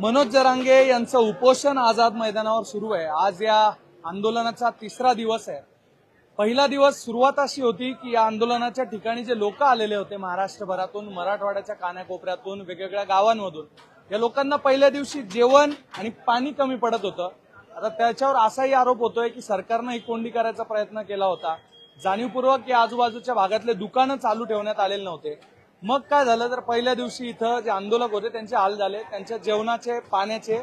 मनोज जरांगे यांचं उपोषण आझाद मैदानावर सुरू आहे. आज या आंदोलनाचा तिसरा दिवस आहे. पहिला दिवस सुरुवात अशी होती की या आंदोलनाच्या ठिकाणी जे लोक आलेले होते महाराष्ट्रभरातून मराठवाड्याच्या कानाकोपऱ्यातून वेगवेगळ्या गावांमधून या लोकांना पहिल्या दिवशी जेवण आणि पाणी कमी पडत होतं. आता त्याच्यावर असाही आरोप होतोय की सरकारनं ही कोंडी करायचा प्रयत्न केला होता. जाणीवपूर्वक या आजूबाजूच्या भागातले दुकानं चालू ठेवण्यात आलेले नव्हते. मग काय झालं तर पहिल्या दिवशी इथं जे आंदोलक होते त्यांचे हाल झाले त्यांच्या जेवणाचे पाण्याचे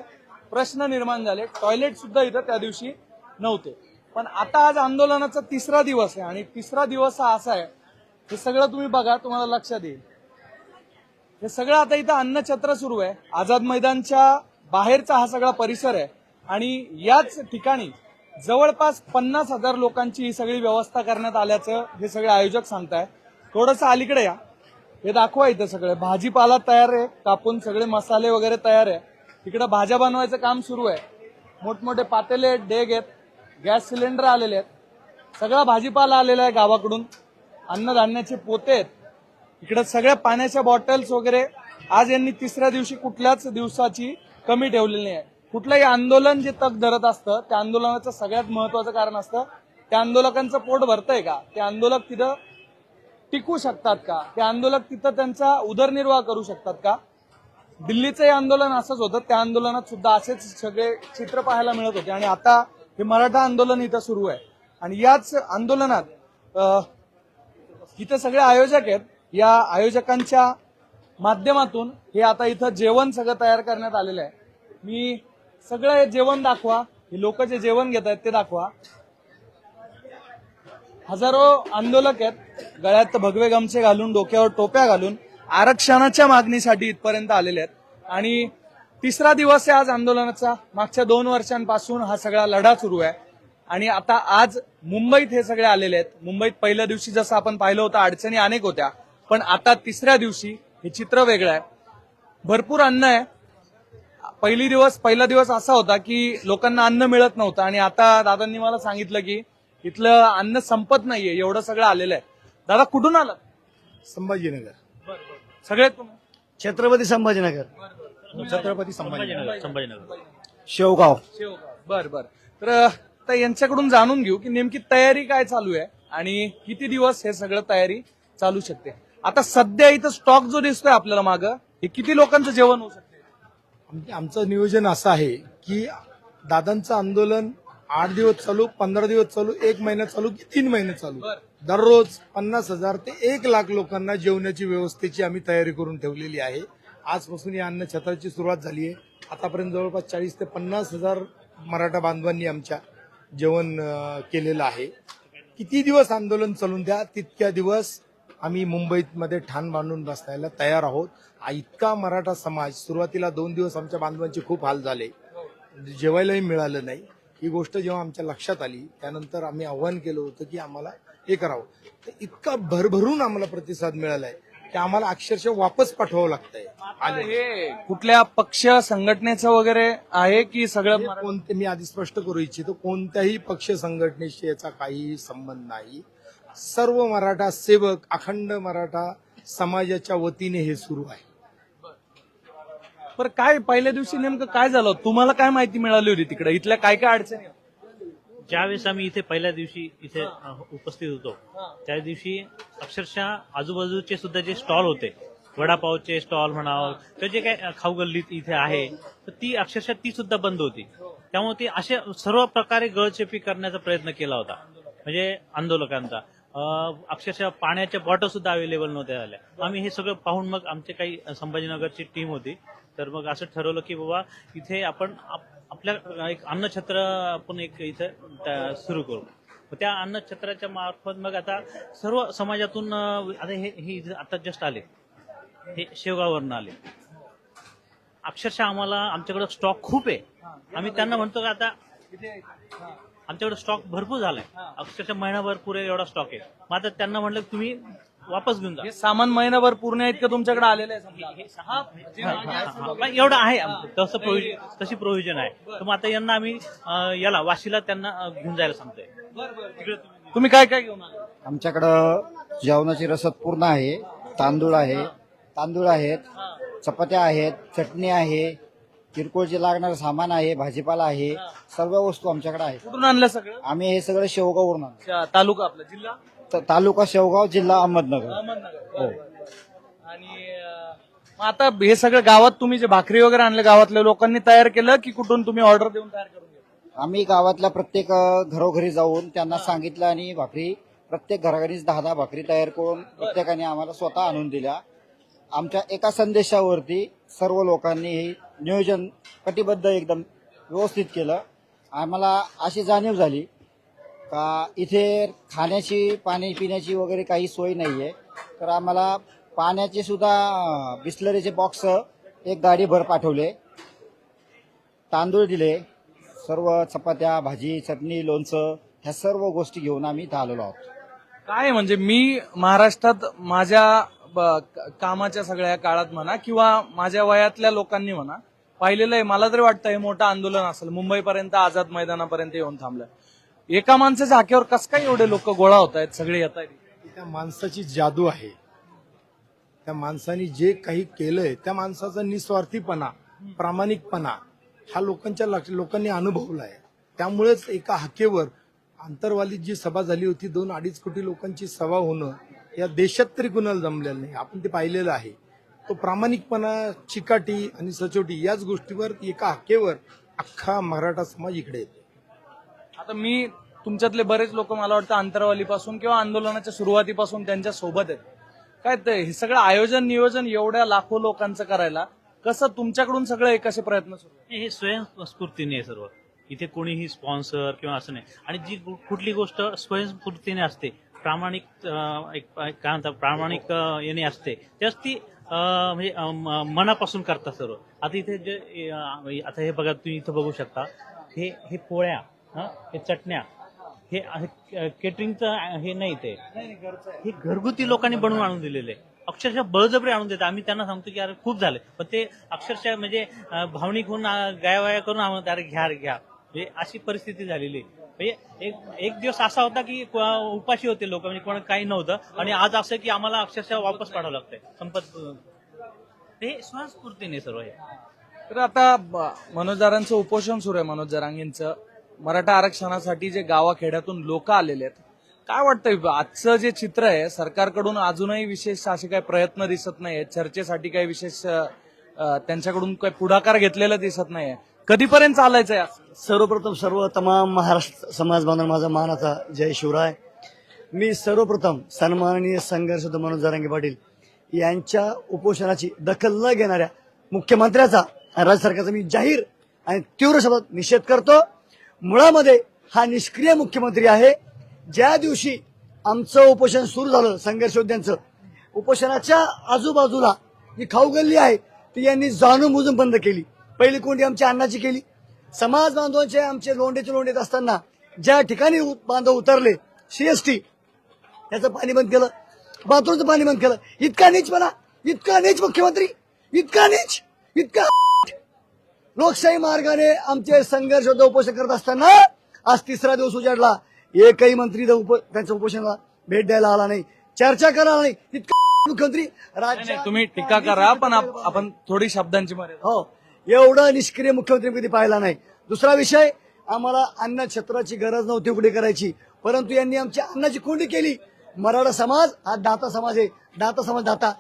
प्रश्न निर्माण झाले. टॉयलेट सुद्धा इथं त्या दिवशी नव्हते. पण आता आज आंदोलनाचा तिसरा दिवस आहे आणि तिसरा दिवस हा असा आहे हे सगळं तुम्ही बघा तुम्हाला लक्षात येईल. हे सगळं आता इथं अन्नछत्र सुरू आहे. आझाद मैदानच्या बाहेरचा हा सगळा परिसर आहे आणि याच ठिकाणी जवळपास पन्नास हजार लोकांची ही सगळी व्यवस्था करण्यात आल्याचं हे सगळे आयोजक सांगताय थोडंसं अलीकडे या. हे दाखवा इथं सगळं. भाजीपाला तयार आहे कापून सगळे मसाले वगैरे तयार आहे. तिकडं भाज्या बनवायचं काम सुरू आहे. मोठमोठे पातेले आहेत डेग आहेत गॅस सिलेंडर आलेले आहेत. सगळा भाजीपाला आलेला आहे गावाकडून. अन्नधान्याचे पोते आहेत. इकडं सगळ्या पाण्याच्या बॉटल्स वगैरे आज यांनी तिसऱ्या दिवशी कुठल्याच दिवसाची कमी ठेवलेली आहे. कुठलंही आंदोलन जे तग धरत असतं त्या आंदोलनाचं सगळ्यात महत्वाचं कारण असतं त्या आंदोलकांचं पोट भरतंय का? ते आंदोलक तिथं टिकू शकतात का? ते आंदोलक तिथं त्यांचा उदरनिर्वाह करू शकतात का? दिल्लीचं हे आंदोलन असंच होतं. त्या आंदोलनात सुद्धा असेच सगळे चित्र पाहायला मिळत होते. आणि आता हे मराठा आंदोलन इथं सुरू आहे. आणि याच आंदोलनात इथं सगळे आयोजक आहेत. या आयोजकांच्या माध्यमातून हे आता इथं जेवण सगळं तयार करण्यात आलेलं आहे. मी सगळं हे जेवण दाखवा. हे लोक जे जेवण घेत आहेत ते दाखवा. हजारो आंदोलक आहेत. गळ्यात भगवे गमछे घालून डोक्यावर टोप्या घालून आरक्षणाच्या मागणीसाठी इथपर्यंत आलेले आहेत. आणि तिसरा दिवस आहे आज आंदोलनाचा. मागच्या दोन वर्षांपासून हा सगळा लढा सुरू आहे. आणि आता आज मुंबईत हे सगळे आलेले आहेत. मुंबईत पहिल्या दिवशी जसं आपण पाहिलं होतं अडचणी अनेक होत्या. पण आता तिसऱ्या दिवशी हे चित्र वेगळं आहे. भरपूर अन्न आहे. पहिली दिवस पहिला दिवस असा होता की लोकांना अन्न मिळत नव्हतं. आणि आता दादांनी मला सांगितलं की इथलं अन्न संपत नाहीये एवढं सगळं आलेलं आहे. दादा कुठून आलं? संभाजीनगर. सगळे तुम्ही छत्रपती संभाजीनगर. छत्रपती संभाजीनगर. संभाजीनगर. शेवगाव. शेवगाव. बर बर. तर आता यांच्याकडून जाणून घेऊ की नेमकी तयारी काय चालू आहे आणि किती दिवस हे सगळं तयारी चालू शकते. आता सध्या इथं स्टॉक जो दिसतोय आपल्याला मागं हे किती लोकांचं जेवण होऊ शकते? आम- आमचं नियोजन असं आहे की दादांचं आंदोलन आठ दिवस चालू पंधरा दिवस चालू एक महिना चालू की तीन महिने चालू. दररोज पन्नास हजार ते एक लाख लोकांना जेवणाची व्यवस्थेची आम्ही तयारी करून ठेवलेली आहे. आजपासून या अन्न छत्राची सुरुवात झाली आहे. आतापर्यंत जवळपास चाळीस ते पन्नास हजार मराठा बांधवांनी आमच्या जेवण केलेलं आहे. किती दिवस आंदोलन चालून द्या तितक्या दिवस आम्ही मुंबईमध्ये ठाण बांधून बसायला तयार आहोत. इतका मराठा समाज सुरुवातीला दोन दिवस आमच्या बांधवांचे खूप हाल झाले. जेवायलाही मिळालं नाही. ही गोष्ट जेव्हा आमच्या लक्षात आली त्यानंतर आम्ही आव्हान केलं होतं की आम्हाला हे करावं. तर इतका भरभरून आम्हाला प्रतिसाद मिळालाय की आम्हाला अक्षरशः वापस पाठवावं लागतंय. आता हे कुठल्या पक्ष संघटनेचं वगैरे आहे की सगळं हे कोणते मी आधी स्पष्ट करू इच्छितो कोणत्याही पक्ष संघटनेशी याचा काही संबंध नाही. सर्व मराठा सेवक अखंड मराठा समाजाच्या वतीने हे सुरू आहे. बरं काय पहिल्या दिवशी नेमकं काय झालं? तुम्हाला काय माहिती मिळाली होती तिकडे? इथल्या काय काय अडचणी ज्यावेळेस आम्ही इथे पहिल्या दिवशी इथे अ, उपस्थित होतो त्या दिवशी अक्षरशः आजूबाजूचे सुद्धा जे स्टॉल होते वडापावचे स्टॉल म्हणावं किंवा जे काही खाऊ गल्ली इथे आहे तर ती अक्षरशः ती सुद्धा बंद होती. त्यामुळे ती असे सर्व प्रकारे गळचेपी करण्याचा प्रयत्न केला होता म्हणजे आंदोलकांचा. अ, अक्षरशः पाण्याच्या बॉटल सुद्धा अवेलेबल नव्हत्या झाल्या. आम्ही हे सगळं पाहून मग आमचे काही संभाजीनगरची टीम होती तर मग असं ठरवलं की बाबा इथे आपण आप- आपल्या एक अन्नछत्र आपण एक इथं सुरू करू. त्या अन्नछत्राच्या मार्फत मग आता सर्व समाजातून आता हे हे आता जस्ट आले. हे शेवगाववरनं आले. अक्षरशः आम्हाला आमच्याकडे स्टॉक खूप आहे. आम्ही त्यांना म्हणतो का आता आमच्याकडे स्टॉक भरपूर झालाय. अक्षरशः महिनाभर पुरे एवढा स्टॉक आहे. मग आता त्यांना म्हटलं तुम्ही वापस घेऊन जा. हे सामान महिनाभर पूर्ण इतकं तुमच्याकडे आलेलं आहे समजा. हा, जे मागे आहे पण एवढं आहे आमचं. तसं प्रोव्हिजन तशी प्रोव्हिजन आहे. तर मग आता यांना आम्ही अं, याला वाशीला त्यांना अं, घेऊन जायला सांगतोय. तिकडे तुम्ही- तुम्ही काय काय घेऊन आले? आमच्याकडं जेवणाची रसद पूर्ण आहे. तांदूळ आहे. तांदूळ आहेत. चपात्या आहेत. चटणी आहे. किरकोळ जे लागणारं सामान आहे. भाजीपाला आहे. सर्व वस्तू आमच्याकडे आहे कुठून आणलं सगळं? आम्ही हे सगळं शेवगाववरून आणतो. तालुका आपला जिल्हा? त- तालुका शेवगाव जिल्हा अहमदनगर. बरं. आणि अं, मग आता हे सगळं गावात तुम्ही जे भाकरी वगैरे आणले गावातल्या लोकांनी तयार केलं की कुठून तुम्ही ऑर्डर देऊन तयार करून घेतलं? आम्ही गावातल्या प्रत्येक अ, घरोघरी जाऊन त्यांना सांगितलं आणि भाकरी प्रत्येक घराघरीच दहा दहा भाकरी तयार करून प्रत्येकाने आम्हाला स्वतः आणून दिल्या. आमच्या एका संदेशावरती सर्व लोकांनी हे नियोजन कटिबद्ध एकदम व्यवस्थित केलं. आम्हाला अशी जाणीव झाली का इथे खाण्याची पाणी पिण्याची वगैरे काही सोय नाही आहे तर आम्हाला पाण्याचे सुद्धा बिस्लरीचे बॉक्स एक गाडी भर पाठवले. तांदूळ दिले सर्व चपात्या भाजी चटणी लोणचं ह्या सर्व गोष्टी घेऊन आम्ही इथं आलेलो आहोत. काय म्हणजे मी महाराष्ट्रात माझ्या ब- क- कामाच्या सगळ्या काळात म्हणा किंवा माझ्या वयातल्या लोकांनी म्हणा पाहिलेलं आहे मला तरी वाटतं हे मोठं आंदोलन असेल. मुंबईपर्यंत आझाद मैदानापर्यंत येऊन थांबलं. एका माणसाच्या हाकेवर कस काय एवढे लोक गोळा होत आहेत सगळे येत आहेत? त्या माणसाची जादू आहे. त्या माणसाने जे काही केलंय त्या माणसाचा निस्वार्थीपणा प्रामाणिकपणा हा लोकांच्या लक्ष- लोकांनी अनुभवलाय त्यामुळेच एका हाकेवर आंतरवालीत जी सभा झाली होती दोन अडीच कोटी लोकांची सभा होणं या देशात तरी कुणाला जमलेलं नाही. आपण ते पाहिलेलं आहे. तो प्रामाणिकपणा चिकाटी आणि सचोटी याच गोष्टीवर एका हाकेवर अख्खा मराठा समाज इकडे येतो. आता मी तुमच्यातले बरेच लोक मला वाटतं अंतरवालीपासून किंवा आंदोलनाच्या सुरुवातीपासून त्यांच्यासोबत आहेत. काय ते हे सगळं आयोजन नियोजन एवढ्या लाखो लोकांचं करायला कसं तुमच्याकडून सगळं एक असे प्रयत्न सुरू? हे स्वयंस्फूर्तीने आहे सर्व. इथे कोणीही स्पॉन्सर किंवा असं नाही. आणि जी कुठली गोष्ट स्वयंस्फूर्तीने असते प्रामाणिक एक काय म्हणतात प्रामाणिक याने असते तेच ती म्हणजे म- मनापासून करतात सर्व. आता इथे जे आता हे बघा तुम्ही इथं बघू शकता. हे हे पोळ्या हा हे चटण्या हे केटरिंगचं हे नाही ते. हे घरगुती लोकांनी बनवून आणून दिलेले. अक्षरशः बळजबरी आणून देतात. आम्ही त्यांना सांगतो की अरे खूप झाले. पण ते अक्षरशः म्हणजे भावनिक होऊन गायवाया करून आम्हाला अरे घ्या घ्या. म्हणजे अशी परिस्थिती झालेली. आहे. म्हणजे एक एक दिवस असा होता की उपाशी होते लोक. म्हणजे कोणा काही नव्हतं. आणि आज असं की आम्हाला अक्षरशः वापस पाडावं लागतंय. संपत हे स्वस्फूर्तीने सर्व हे. तर आता ब- उपोषण सुरू आहे मनोज जरांगींचं मराठा आरक्षणासाठी जे गावाखेड्यातून लोक आलेले आहेत काय वाटतंय? आजचं जे चित्र आहे सरकारकडून अजूनही विशेष असे काही प्रयत्न दिसत नाहीये चर्चेसाठी काही विशेष त्यांच्याकडून काही पुढाकार घेतलेला दिसत नाहीये. कधीपर्यंत चालायचंय सर्वप्रथम सर्व तमाम महाराष्ट्र समाज बांधव माझा मानाचा जय शिवराय. मी सर्वप्रथम सन्माननीय संघर्ष मनोज जरांगे पाटील यांच्या उपोषणाची दखल न घेणाऱ्या मुख्यमंत्र्याचा राज्य सरकारचा मी जाहीर आणि तीव्र शब्दात निषेध करतो. मुळामध्ये हा निष्क्रिय मुख्यमंत्री आहे. ज्या दिवशी आमचं उपोषण सुरू झालं संघर्ष योद्ध्यांचं उपोषणाच्या आजूबाजूला जी खाऊ गल्ली आहे ती यांनी जाणून बुजून बंद केली. पहिली कोंडी आमच्या अण्णाची केली. समाज बांधवांचे आमचे लोंढेचे लोंढे असताना ज्या ठिकाणी बांधव उतरले सीएसटी याचं पाणी बंद केलं बाथरूमचं पाणी बंद केलं. इतका नीच मला इतका नीच मुख्यमंत्री इतका नीच इतका लोकशाही मार्गाने आमचे संघर्ष होतं उपोषण करत असताना आज तिसरा दिवस उजाडला. एकही मंत्री त्यांच्या उपोषणाला भेट द्यायला आला नाही. चर्चा करायला नाही. इतका मुख्यमंत्री राज्य तुम्ही टीका करा पण आप- आपण थोडी शब्दांची मर्यादा. हो. एवढं निष्क्रिय मुख्यमंत्री कधी पाहिला नाही. दुसरा विषय आम्हाला अन्न छत्राची गरज नव्हती उघडी करायची. परंतु यांनी आमच्या अन्नाची कोंडी केली. मराठा समाज हा दाता समाज आहे. दाता समाज दाता.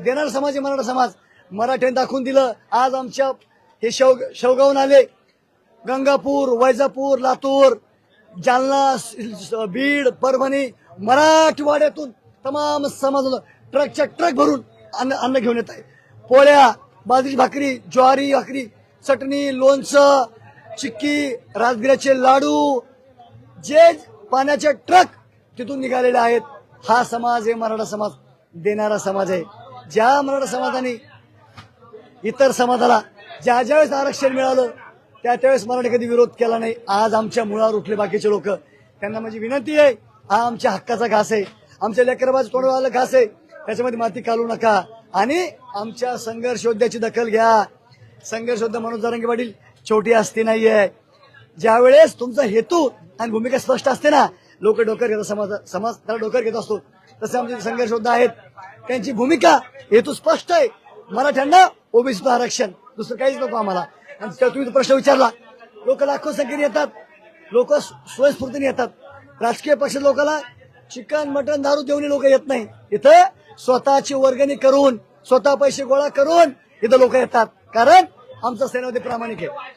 देणारा समाज आहे मराठा समाज. मराठ्याने दाखवून दिलं. आज आमच्या हे शेव शेवगावून आले. गंगापूर वैजापूर लातूर जालना बीड परभणी मराठवाड्यातून तमाम समाज ट्रकच्या ट्रक भरून अन्न अन्न घेऊन येत आहे. पोळ्या बाजरी भाकरी ज्वारी भाकरी चटणी लोणचं चिक्की राजगिऱ्याचे लाडू जे पाण्याचे ट्रक तिथून निघालेले आहेत. हा समाज हे मराठा समाज. देणारा समाज आहे. ज्या मराठा समाजाने इतर समाजाला ज्या ज्यावेळेस आरक्षण मिळालं त्या त्यावेळेस मराठी कधी विरोध केला नाही. आज आमच्या मुळावर उठले बाकीचे लोक. त्यांना माझी विनंती आहे हा आमच्या हक्काचा घास आहे. आमच्या लेकरबाज तोंडवाला घास आहे. त्याच्यामध्ये माती घालू नका. आणि आमच्या संघर्ष योद्ध्याची दखल घ्या. संघर्ष योद्धा मनोज जारंगे पाटील छोटी असती नाहीये. ज्यावेळेस तुमचा हेतू आणि भूमिका स्पष्ट असते ना लोक डोकर घेतात समाज समाज त्याला डोकर घेत असतो. तसे आमचे संघर्ष योद्धा आहेत त्यांची भूमिका हेतू स्पष्ट आहे. मराठ्यांना ओबीसीचं आरक्षण. दुसरं काहीच नको आम्हाला. आणि त्या तुम्ही प्रश्न विचारला. लोक लाखो संख्येने येतात. लोक स्वयंस्फूर्तीने येतात. राजकीय पक्ष लोकांना चिकन मटन दारू देऊन लोक येत नाही. इथं स्वतःची वर्गणी करून स्वतः पैसे गोळा करून इथं लोक येतात. कारण आमचा सेनापती प्रामाणिक आहे.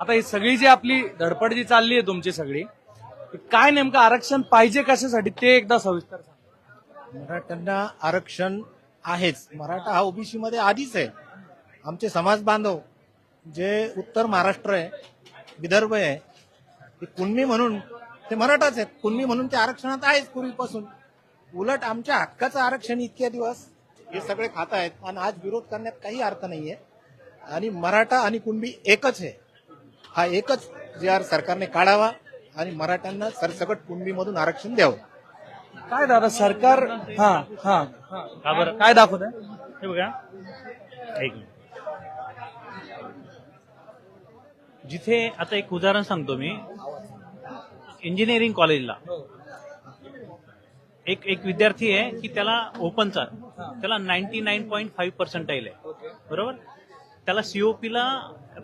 आता ही सगळी जी आपली धडपड जी चालली आहे तुमची सगळी काय नेमकं आरक्षण पाहिजे कशासाठी ते एकदा सविस्तर सांगा. मराठ्यांना आरक्षण आहेच. मराठा हा ओबीसी मध्ये आधीच आहे. आमचे समाज बांधव जे उत्तर महाराष्ट्र आहे विदर्भ आहे ते कुणबी म्हणून ते मराठाच आहेत. कुणबी म्हणून ते आरक्षणात आहेच पूर्वीपासून. उलट आमच्या हक्काचं आरक्षण इतके दिवस हे सगळे खात आहेत आणि आज विरोध करण्यात काही अर्थ नाहीये. आणि मराठा आणि कुणबी एकच आहे. हा एकच जे आर सरकारने काढावा आणि मराठ्यांना सरसकट कुणबीमधून आरक्षण द्यावं. काय दादा सरकार हा हा. हा. काय दाखवत आहे हे बघा. एक जिथे आता एक उदाहरण सांगतो मी. इंजिनिअरिंग कॉलेजला एक एक विद्यार्थी आहे की त्याला ओपनचा त्याला ninety nine point five percentile आहे. बरोबर? त्याला सीओपीला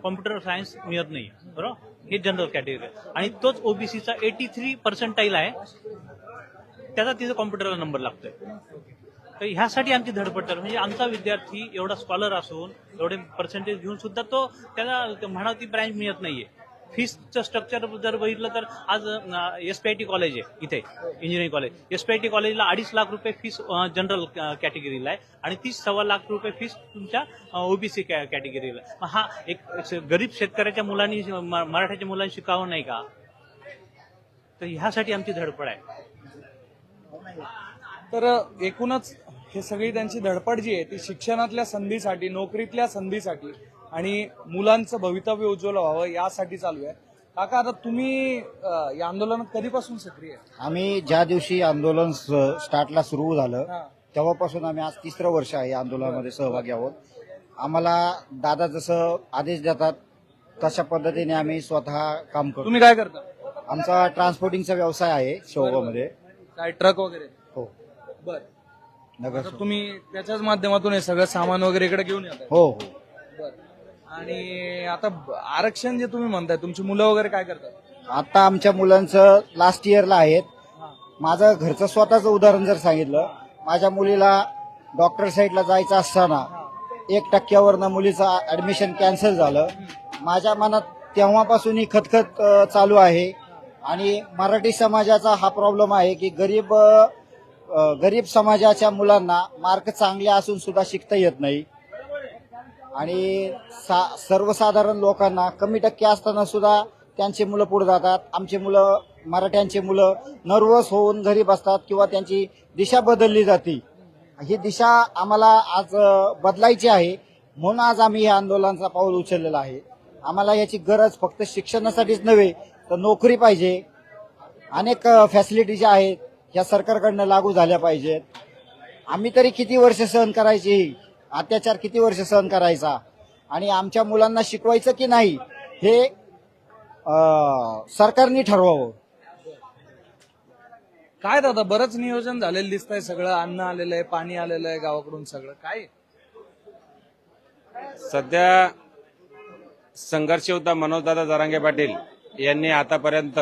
कॉम्प्युटर सायन्स मिळत नाही. बरोबर? हे जनरल कॅटेगरी आहे. आणि तोच ओबीसीचा एटी थ्री पर्सेंटाईल आहे. त्याचा तिचा कॉम्प्युटरला नंबर लागतोय. तर ह्यासाठी आमची धडपड चालू म्हणजे आमचा विद्यार्थी एवढा स्कॉलर असून एवढे पर्सेंटेज घेऊन सुद्धा तो त्याला म्हणा ती ब्रँच मिळत नाहीये. फीसचं स्ट्रक्चर जर बघितलं तर आज S P I T college आहे इथे engineering college S P I T कॉलेजला अडीच लाख रुपये फीस जनरल कॅटेगरीला आहे आणि तीस सव्वा लाख रुपये फीस तुमच्या ओबीसी कॅटेगरीला आहे. हा एक गरीब शेतकऱ्याच्या मुलांनी मराठ्याच्या मुलांनी शिकावं नाही का? तर ह्यासाठी आमची धडपड आहे. तर एकूणच हे सगळी त्यांची धडपड जी आहे ती शिक्षणातल्या संधीसाठी नोकरीतल्या संधीसाठी आणि मुलांचं भवितव्य उज्ज्वल व्हावं यासाठी चालू आहे. काका आता तुम्ही या आंदोलनात कधीपासून सक्रिय आम्ही ज्या दिवशी आंदोलन स्टार्टला सुरू झालं. तेव्हापासून आम्ही आज तिसरं वर्ष आहे या आंदोलनामध्ये सहभागी आहोत. आम्हाला दादा जसं आदेश देतात तशा पद्धतीने आम्ही स्वतः काम करतो. तुम्ही काय करता? आमचा ट्रान्सपोर्टिंगचा व्यवसाय आहे शेवगावमध्ये काय ट्रक वगैरे? हो. बर. नगर तुम्ही त्याच्याच माध्यमातून हे सगळं सामान वगैरे इकडे घेऊन येतात हो हो. आणि आता ब- आरक्षण जे तुम्ही म्हणताय तुमची मुलं वगैरे काय करतात? आता आमच्या मुलांचं लास्ट इयरला आहेत. माझं घरचं स्वतःचं उदाहरण जर सांगितलं माझ्या मुलीला डॉक्टर साईडला जायचं असताना एक टक्क्यावरनं मुलीचं ऍडमिशन कॅन्सल झालं. माझ्या मनात तेव्हापासून ही खतखत अ, चालू आहे. आणि मराठी समाजाचा हा प्रॉब्लेम आहे की गरीब अ, गरीब समाजाच्या मुलांना मार्क चांगले असून सुद्धा शिकता येत नाही. आणि सा- सर्वसाधारण लोकांना कमी टक्के असताना सुद्धा त्यांची मुलं पुढे जातात. आमचे मुलं मराठ्यांचे मुलं नर्वस होऊन घरी बसतात किंवा त्यांची दिशा बदलली जाते. ही दिशा आम्हाला आज बदलायची आहे. म्हणून आज आम्ही या आंदोलनाचा पाऊल उचललेला आहे. आम्हाला याची गरज फक्त शिक्षणासाठीच नव्हे तर नोकरी पाहिजे. अनेक फॅसिलिटी ज्या आहेत ह्या सरकारकडनं लागू झाल्या पाहिजेत. आम्ही तरी किती वर्ष सहन करायची? अत्याचार किती वर्ष सहन करायचा? आणि आमच्या मुलांना शिकवायचं की नाही हे अं, सरकारने ठरवावं. काय दादा बरंच नियोजन झालेलं दिसतंय सगळं. अन्न आलेलं आहे पाणी आलेलं आहे गावाकडून सगळं. काय? सध्या संघर्ष होता मनोजदादा जरांगे पाटील यांनी आतापर्यंत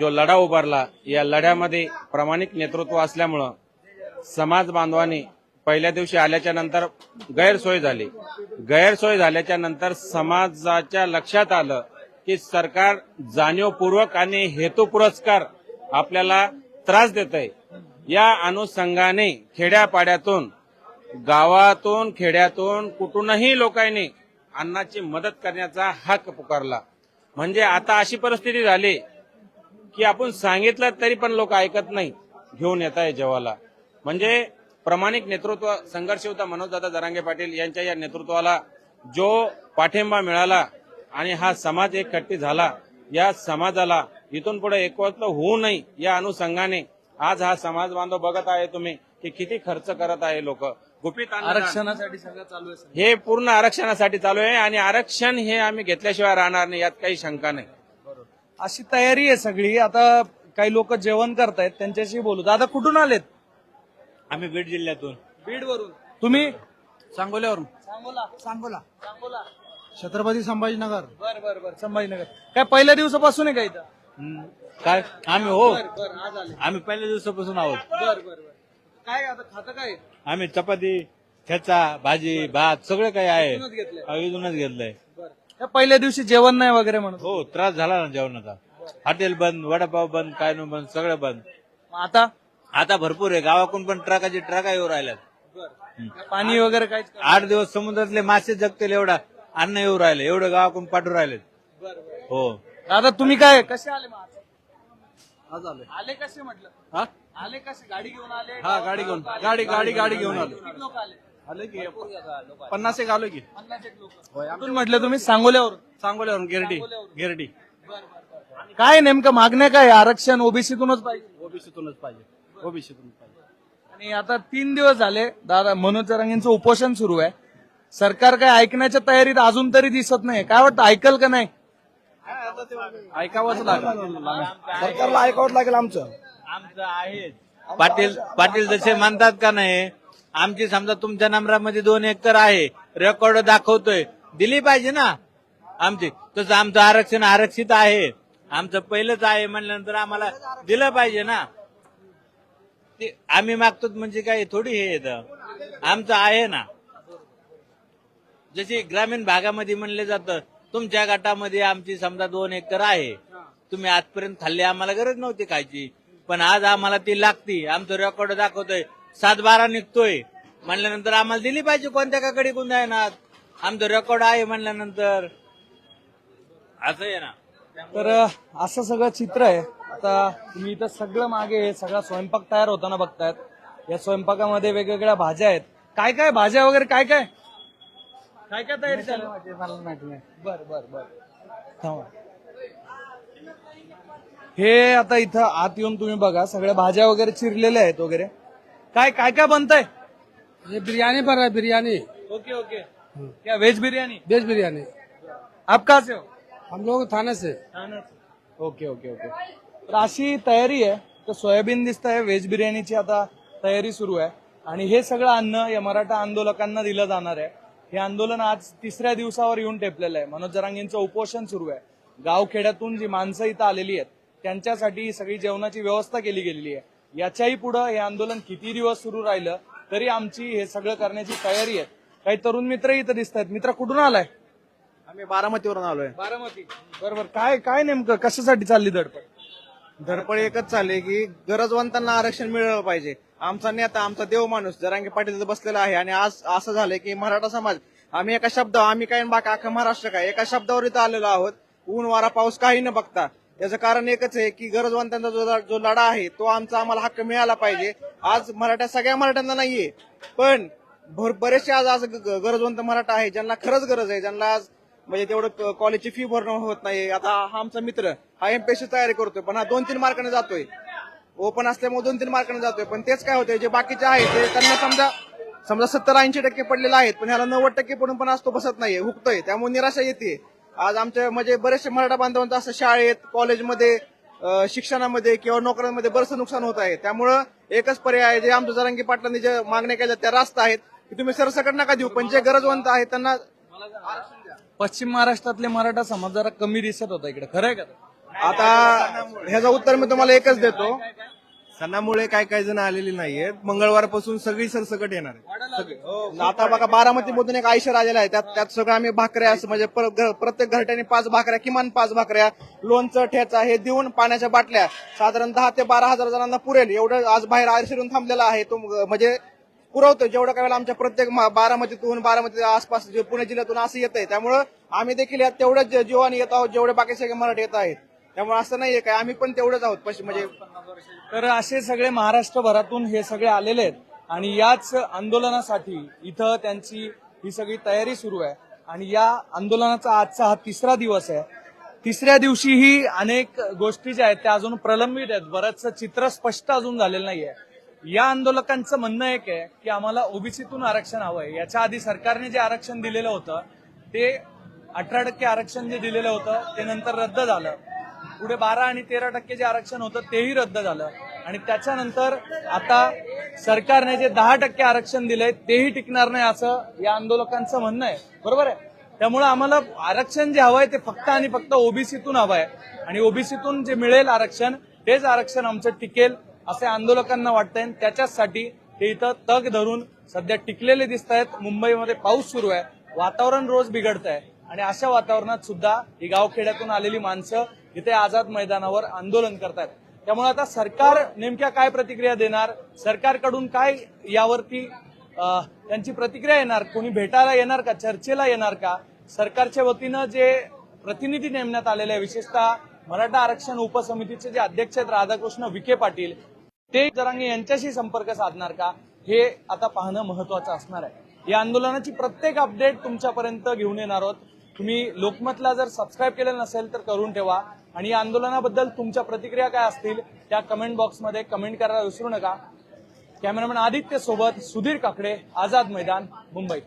जो लढा उभारला या लढ्यामध्ये प्रामाणिक नेतृत्व असल्यामुळं समाज बांधवांनी पहिल्या दिवशी आल्याच्यानंतर गैरसोय झाली. गैरसोय झाल्याच्यानंतर समाजाच्या लक्षात आलं की सरकार जाणीवपूर्वक आणि हेतू पुरस्कार आपल्याला त्रास देत आहे या अनुषंगाने खेड्यापाड्यातून गावातून खेड्यातून कुठूनही लोकांनी अन्नाची मदत करण्याचा हक्क पुकारला. म्हणजे आता अशी परिस्थिती झाली की आपण सांगितलं तरी पण लोक ऐकत नाही घेऊन येत आहे जेवाला म्हणजे प्रामाणिक नेतृत्व संघर्ष होता मनोजदादा जरांगे पाटील यांच्या या नेतृत्वाला जो पाठिंबा मिळाला आणि हा समाज एक कट्टी झाला या समाजाला इथून पुढे एकवटलं होऊ नये या अनुषंगाने आज हा समाज बांधव बघत आहे तुम्ही की किती खर्च करत आहे लोक गुपित. आरक्षणासाठी सगळं चालू आहे. हे पूर्ण आरक्षणासाठी चालू आहे आणि आरक्षण हे आम्ही घेतल्याशिवाय राहणार नाही यात काही शंका नाही अशी तयारी आहे सगळी. आता काही लोक जेवण करतायत त्यांच्याशी बोलू. दादा कुठून आलेत? आम्ही बीड जिल्ह्यातून. बीड वरून तुम्ही? सांगोल्यावरून. सांगोला. सांगोला. सांगोला. छत्रपती संभाजीनगर. बर बर बर. संभाजीनगर. काय पहिल्या दिवसापासून आहे का इथं? काय? आम्ही हो. बर बर. आज आले. आम्ही पहिल्या दिवसापासून आहोत. बर बर बर. काय आता खातं काय? आम्ही चपाती ठेचा भाजी भात सगळं काही आहे. इथूनच घेतलंय. इथूनच घेतलंय. त्या पहिल्या दिवशी जेवण नाही वगैरे म्हणत हो त्रास झाला ना जेवणाचा. हॉटेल बंद वडापाव बंद काय न बंद सगळं बंद. मग आता? आता भरपूर आहे. गावाकडून पण ट्रकाची ट्रका येऊ राहिल्यात पाणी वगैरे काहीच आठ दिवस समुद्रातले मासे जगतील एवढा. अन्न येऊ राहिले. एवढं गावाकडून पाठवून राहिलेत. हो. दादा तुम्ही काय कसे आले मग आज? आज आलोय. आले कसे म्हटलं? हा? आले कसे? गाडी घेऊन आले? हा गाडी घेऊन. गाडी गाडी गाडी घेऊन आलो. लोक आले? आले की पन्नास एक आलो की. कुठून म्हटलं तुम्ही सांगोल्यावरून सांगोल्यावरून. गिरडी. गिरडी काय नेमकं मागण्या काय? आरक्षण ओबीसीतूनच पाहिजे. ओबीसीतूनच पाहिजे. ओबीसीतूनच पाहिजे. आणि आता तीन दिवस झाले दादा मनोज जरांगेंचं उपोषण सुरू आहे. सरकार काय ऐकण्याच्या तयारीत अजून तरी दिसत नाही काय वाटतं ऐकल का नाही? ऐकावंच लागलं. सरकारला ऐकावं लागेल आमचं. आमचं आहे. पाटील पाटील जसे म्हणतात का नाही आमची समजा तुमच्या नंबरामध्ये दोन एकर आहे रेकॉर्ड दाखवतोय. दिली पाहिजे ना? आमची. तसं आमचं आरक्षण आरक्षित आहे. आमचं पहिलंच आहे म्हणल्यानंतर आम्हाला दिलं पाहिजे ना? ते आम्ही मागतो म्हणजे काय थोडी हे येतं. आमचं आहे ना? जशी ग्रामीण भागामध्ये म्हणले जातं तुमच्या गटामध्ये आमची समजा दोन एकर आहे. तुम्ही आजपर्यंत खाल्ली आम्हाला गरज नव्हती खायची. पण आज आम्हाला ती लागती. आमचं रेकॉर्ड दाखवतोय. सात बारा निघतोय. म्हणल्यानंतर आम्हाला दिली पाहिजे कोणत्या काकडे कोण ना आमचं रेकॉर्ड आहे म्हणल्यानंतर. असं आहे ना. तर असं सगळं चित्र आहे. आता तुम्ही इथं सगळं मागे हे सगळा स्वयंपाक तयार होताना बघतायत. या स्वयंपाकामध्ये वेगवेगळ्या भाज्या आहेत. काय काय भाज्या वगैरे काय काय? काय काय तयारी चालू मला माहिती नाही. बर बर बर. थांबा. हे आता इथं आत येऊन तुम्ही बघा. सगळ्या भाज्या वगैरे चिरलेल्या आहेत वगैरे. काय काय काय बनतंय? ये बिरयानी बन रहा है बिरयानी ओके ओके. क्या वेज बिर्याणी? वेज बिरयानी आप कहाँ से हो? हम लोग थाने से. Okay okay okay. तर अशी तयारी आहे तर सोयाबीन दिसत आहे व्हेज बिर्याणीची आता तयारी सुरू आहे. आणि हे सगळं अन्न या मराठा आंदोलकांना दिलं जाणार आहे. हे आंदोलन आज तिसऱ्या दिवसावर येऊन टेपलेलं आहे. मनोज जरांगेंचं उपोषण सुरू आहे. गावखेड्यातून जी माणसं इथं आलेली आहेत त्यांच्यासाठी ही सगळी जेवणाची व्यवस्था केली गेलेली आहे. याच्याही पुढे हे आंदोलन किती दिवस सुरू राहिलं तरी आमची हे सगळं करण्याची तयारी आहे. काही तरुण मित्र इथं दिसत आहेत. मित्र कुठून आलाय? आम्ही बारामतीवरून आलोय. बारामती. बरोबर. काय काय नेमकं? कशासाठी चालली धडपड? धडपड एकच चालली की गरजवंतांना आरक्षण मिळालं पाहिजे. आमचा नेता आमचा देव माणूस जरांगे पाटील बसलेला आहे आणि आज असं झालंय की मराठा समाज आम्ही एका शब्दावर आम्ही काय बाकी अख्खा महाराष्ट्र काय? एका शब्दावर इथं आलेलो आहोत. ऊन वारा पाऊस काही न बघता. याचं कारण एकच आहे की गरजवंतांचा जो जो लढा आहे तो आमचा आम्हाला हक्क मिळाला पाहिजे. आज मराठा सगळ्या मराठ्यांना नाहीये. पण भर- बरेचसे आज आज ग- गरजवंत मराठा आहे ज्यांना खरंच गरज आहे. ज्यांना आज म्हणजे तेवढं कॉलेजची फी भरणं होत नाही. आता हा आमचा मित्र हा एमपीएससी तयारी करतोय पण हा दोन तीन मार्काने जातोय. ओपन असल्यामुळे दोन तीन मार्काने जातोय. पण तेच काय होतंय जे बाकीचे आहेत ते त्यांना समजा समजा सत्तर ऐंशी टक्के पडलेले आहेत पण ह्याला नव्वद टक्के पडून पण आज तो बसत नाहीये हुकतोय. त्यामुळे निराशा येते आज आमच्या म्हणजे बरेचसे मराठा बांधवांचं असं शाळेत कॉलेजमध्ये शिक्षणामध्ये किंवा नोकऱ्यांमध्ये बरंचसं नुकसान होत आहे. त्यामुळं एकच पर्याय आहे जे आमच्या जरांगी पाटलांनी जे मागण्या केल्या त्या रास्त आहेत की तुम्ही सरसकट नका देऊ पण जे गरजवंत आहेत त्यांना पश्चिम महाराष्ट्रातले मराठा समाज जरा कमी दिसत होता इकडे. खरंय का? आता ह्याचं उत्तर मी तुम्हाला एकच देतो. सणामुळे काय काय जण आलेली नाहीयेत. मंगळवारपासून सगळी सरसकट येणार आहे आता बघा बारामती मधून एक आयशर आलेला आहे. त्यात त्यात सगळं आम्ही भाकऱ्या असं म्हणजे पर- प्रत्येक घरट्याने पाच भाकऱ्या किमान पाच भाकऱ्या लोणचं ठेचा हे देऊन पाण्याच्या बाटल्या साधारण दहा ते बारा हजार जणांना पुरेल. एवढं आज बाहेर आयशरून थांबलेला आहे. तो म- म्हणजे पुरवतो. जेवढं काय वेळेला आमच्या प्रत्येक मा- बारामतीतून बारामती आसपास जे पुणे जिल्ह्यातून असं येत आहे त्यामुळं आम्ही देखील यात तेवढंच जे- जीवाने येत आहोत जेवढे बाकी सगळे मराठी येत आहेत. त्यामुळे असं नाहीये काय. आम्ही पण तेवढंच आहोत पश्चिम म्हणजे तर असे सगळे महाराष्ट्रभरातून हे सगळे आलेले आहेत आणि याच आंदोलनासाठी इथं त्यांची ही सगळी तयारी सुरू आहे. आणि या आंदोलनाचा आजचा हा तिसरा दिवस आहे. तिसऱ्या दिवशीही अनेक गोष्टी ज्या आहेत त्या अजून प्रलंबित आहेत. बरंचसं चित्र स्पष्ट अजून झालेलं नाहीये. या आंदोलकांचं म्हणणं एक आहे की आम्हाला ओबीसीतून आरक्षण हवं आहे. याच्या आधी सरकारने जे आरक्षण दिलेलं होतं ते अठरा टक्के आरक्षण जे दिलेलं होतं ते नंतर रद्द झालं. पुढे बारा आणि तेरा टक्के जे आरक्षण होतं तेही रद्द झालं. आणि त्याच्यानंतर आता सरकारने जे दहा टक्के आरक्षण दिलंय तेही टिकणार नाही असं या आंदोलकांचं म्हणणं आहे. बरोबर आहे? त्यामुळे आम्हाला आरक्षण जे हवंय ते फक्त आणि फक्त ओबीसीतून हवंय. आणि ओबीसीतून जे मिळेल आरक्षण तेच आरक्षण आमचं टिकेल असे आंदोलकांना वाटतंय. आणि त्याच्याचसाठी ते इथं तग धरून सध्या टिकलेले दिसत आहेत मुंबईमध्ये पाऊस सुरू आहे. वातावरण रोज बिघडत आहे आणि अशा वातावरणात सुद्धा ही गावखेड्यातून आलेली माणसं इथे आझाद मैदानावर आंदोलन करतायत. त्यामुळे आता सरकार नेमक्या काय प्रतिक्रिया देणार? सरकारकडून काय यावरती त्यांची प्रतिक्रिया येणार? कोणी भेटायला येणार का? चर्चेला येणार का? सरकारच्या वतीनं जे प्रतिनिधी नेमण्यात आलेले आहे विशेषतः मराठा आरक्षण उपसमितीचे जे अध्यक्ष आहेत राधाकृष्ण विखे पाटील ते जरांगे यांच्याशी संपर्क साधणार का? हे आता पाहणं महत्वाचं असणार आहे. या आंदोलनाची प्रत्येक अपडेट तुमच्यापर्यंत घेऊन येणार आहोत. तुम्ही लोकमतला जर सबस्क्राईब केलं नसेल तर करून ठेवा. आणि या आंदोलनाबद्दल तुमच्या प्रतिक्रिया काय असतील त्या कमेंट बॉक्समध्ये कमेंट करायला विसरू नका. कॅमेरामॅन आदित्य सोबत सुधीर काकडे आझाद मैदान मुंबई.